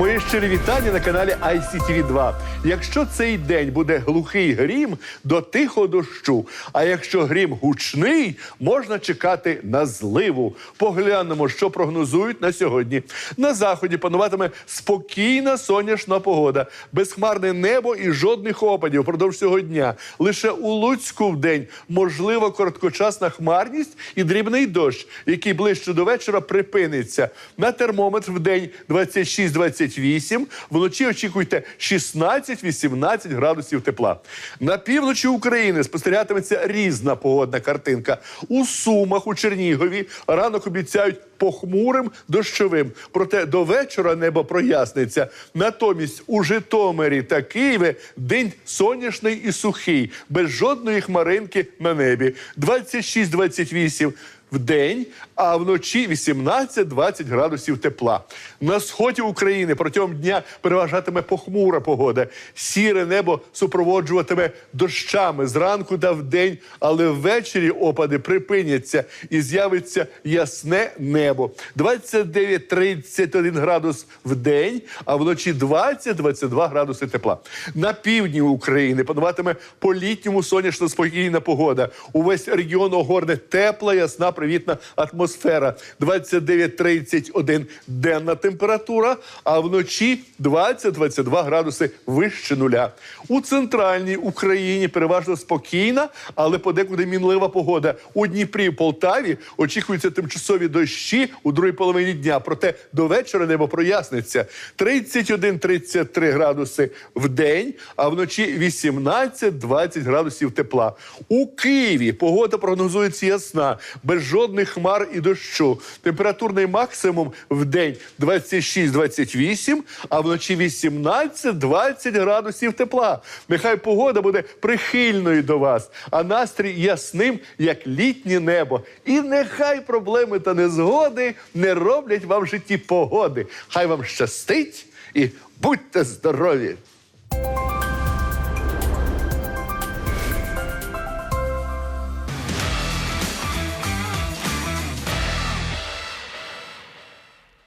Мої щирі вітання на каналі ICTV 2. Якщо цей день буде глухий грім, до тихого дощу. А якщо грім гучний, можна чекати на зливу. Поглянемо, що прогнозують на сьогодні. На заході пануватиме спокійна сонячна погода, безхмарне небо і жодних опадів впродовж цього дня. Лише у Луцьку в день можлива короткочасна хмарність і дрібний дощ, який ближче до вечора припиниться. На термометр в день 26-28, вночі очікуйте 16-18 градусів тепла. На півночі України спостерігатиметься різна погодна картинка. У Сумах, у Чернігові ранок обіцяють похмурим дощовим. Проте до вечора небо проясниться. Натомість у Житомирі та Києві день сонячний і сухий, без жодної хмаринки на небі. 26-28 в день, а вночі 18-20 градусів тепла. На сході України протягом дня переважатиме похмура погода. Сіре небо супроводжуватиме дощами зранку та вдень, але ввечері опади припиняться і з'явиться ясне небо. 29-31 градус в день, а вночі 20-22 градуси тепла. На півдні України пануватиме по-літньому сонячно спокійна погода. Увесь регіон огорне тепла, ясна, привітна атмосфера. 29-31 денна температура, а вночі 20-22 градуси вище нуля. У центральній Україні переважно спокійна, але подекуди мінлива погода. У Дніпрі і Полтаві очікуються тимчасові дощі у другій половині дня. Проте до вечора небо проясниться. 31-33 градуси в день, а вночі 18-20 градусів тепла. У Києві погода прогнозується ясна, без жодних хмар і дощу. Температурний максимум в день 26-28, а вночі 18-20 градусів тепла. Нехай погода буде прихильною до вас, а настрій ясним, як літнє небо. І нехай проблеми та незгоди не роблять вам в житті погоди. Хай вам щастить і будьте здорові!